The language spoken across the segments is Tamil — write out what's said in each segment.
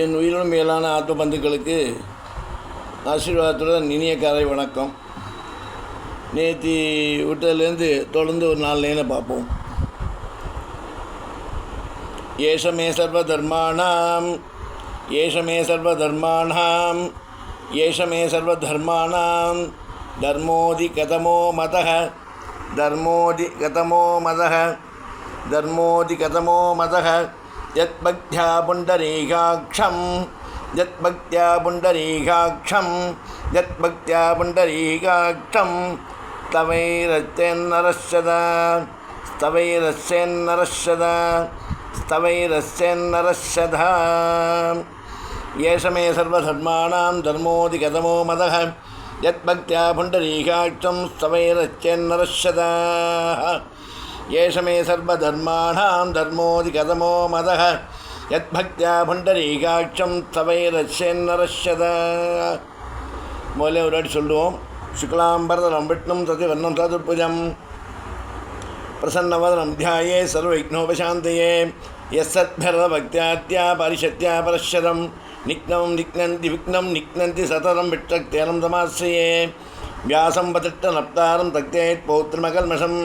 என் உயிரினும் மேலான ஆத்ம பந்துக்களுக்கு ஆசீர்வாதத்துடன் இனிய காலை வணக்கம். நேற்று விட்டதுலேருந்து தொடர்ந்து ஒரு நாலு லைனை பார்ப்போம். ஏஷமே சர்வதர்மாணாம் ஏஷமே சர்வதர்மாணாம் ஏஷமே சர்வதர்மாணாம் தர்மோதி கதமோ மதः தர்மோதி கதமோ மதः தர்மோதி கதமோ மதக யத் பக்தியா புண்டரீகாட்சம் யத் பக்தியா புண்டரீகாட்சம் யத் பக்தியா புண்டரீகாட்சம் ஸ்தவைரச்சென்னரஷதா ஸ்தவைரச்சென்னரஷதா ஸ்தவைரச்சென்னரஷதா ஏஷமே சர்வதர்மாணாம் தர்மோதிகதமோ மதக யத் பக்தியா ஏஷமே சர்வதர்மாணாம் தர்மோதி கதமோ மதக யத் பக்தியா புண்டரீகாட்சம் தவைரச்சேன்னரஷத முதல்ல ஒரு வாட்டி சொல்லுவோம். சுக்லாம்பரதனம் விட்ணும் தது வர்ணம் சதுர்புஜம் பிரசன்னவதனம் தியாயே சர்வவிக்னோபசாந்தையே யசத்பரபக்தியாத்யா பரிஷத்யா பரஷரம் நிக்னம் நிக்னந்தி விக்னம் நிக்னந்தி சதரம் விட்டக்தேனம் தமாசிரியே வியாசம் பதிட்ட நப்தாரம் தக்தேத் பௌத்திரமகல்மஷம்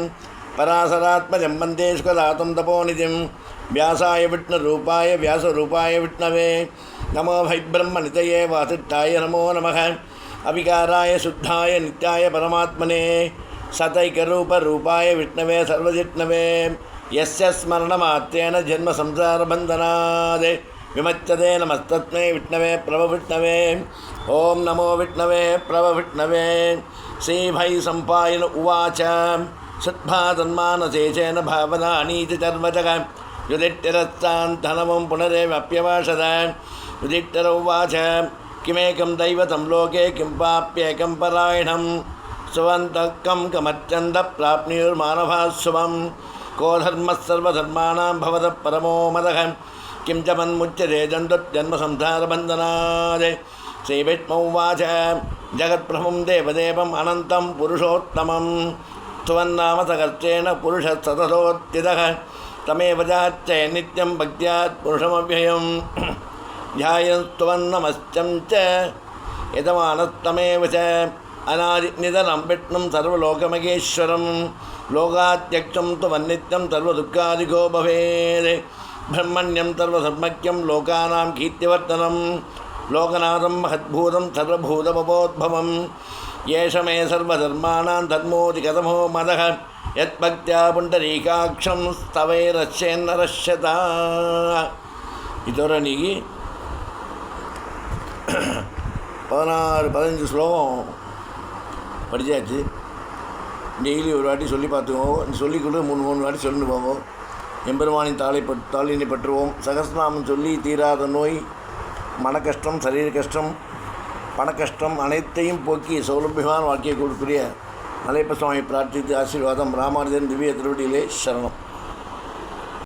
पराशरात्मजं वंदे सुखदातं तपोनिधिं। व्यासाय विष्णुरूपाय व्यासरूपाय विष्णवे। नमो वै ब्रह्मनितये वासिष्ठाय नमो नमः। अविकाराय शुद्धाय नित्याय परमात्मने। सतैकरूपरूपाय विष्णवे सर्वजिष्णवे। यस्य स्मरणमात्रेण जन्मसंसारबन्धनात्। विमच्यते नमस्तस्मै विष्णवे प्रभविष्णवे। ॐ नमो विष्णवे प्रभविष्णवे। श्रीभै सम्पायन उवाच। शुद्भातन्मानशेषेण भावनानि च चर्वचक युधिष्ठिरस्तान्तनवं पुनरेवप्यवासद युधिष्ठिर उवाच किमेकं दैवतं लोके किं पाप्येकं परायणं। सुवन्तकं कमत्यन्त प्राप्नुर्मानभाः शुभं। को धर्मः सर्वधर्माणां भवतः परमो मदः। किं च मन्मुच्यते जन्तुर्जन्मसंसारबन्धनात् श्रीविष्णुवाच जगत्प्रभुं देवदेवम् अनन्तं पुरुषोत्तमं स्तुवन्नाम सकर्षेण पुरुषः सततोत्थितः तमेव जाच्च नित्यं भक्त्यात् पुरुषमव्ययं ध्यायस्तुवन्नमश्चं च यजमानस्तमेव च अनादिनिधनं विष्णुं सर्वलोकमहेश्वरं लोकात्यक्षं तु वन्नित्यं सर्वदुःखादिको भवेत्। ब्रह्मण्यं सर्वधर्मज्ञं लोकानां कीर्तिवर्धनं लोकनाथं महद्भूतं सर्वभूतमपोद्भवम्। ஏஷ மே சர்வதர்மானாம் தர்மோதி கதமோ மதக யத் பக்தியா புண்டரீகாட்சம் ஸ்தவை ரஷ்யன்னரஷ்யதா இதோரணிக்கு பதினாறு பதினஞ்சு ஸ்லோகம் படித்தாச்சு டெய்லி ஒரு வாட்டி சொல்லி பார்த்துக்குவோம் சொல்லி கொடு மூணு மூணு வாட்டி சொல்லிட்டு போவோம் எம்பெருமானின் தாளை பட் தாளினை பற்றுவோம். சகஸ்நாமம் சொல்லி தீராத நோய் மன கஷ்டம் சரீர கஷ்டம் பண கஷ்டம் அனைத்தையும் போக்கி சௌலபியமான வாழ்க்கையை கொடுக்கக்கூடிய மலைப்ப சுவாமி பிரார்த்தித்து ஆசீர்வாதம் ராமானுஜன் திவ்ய திருவடியிலே சரணம்.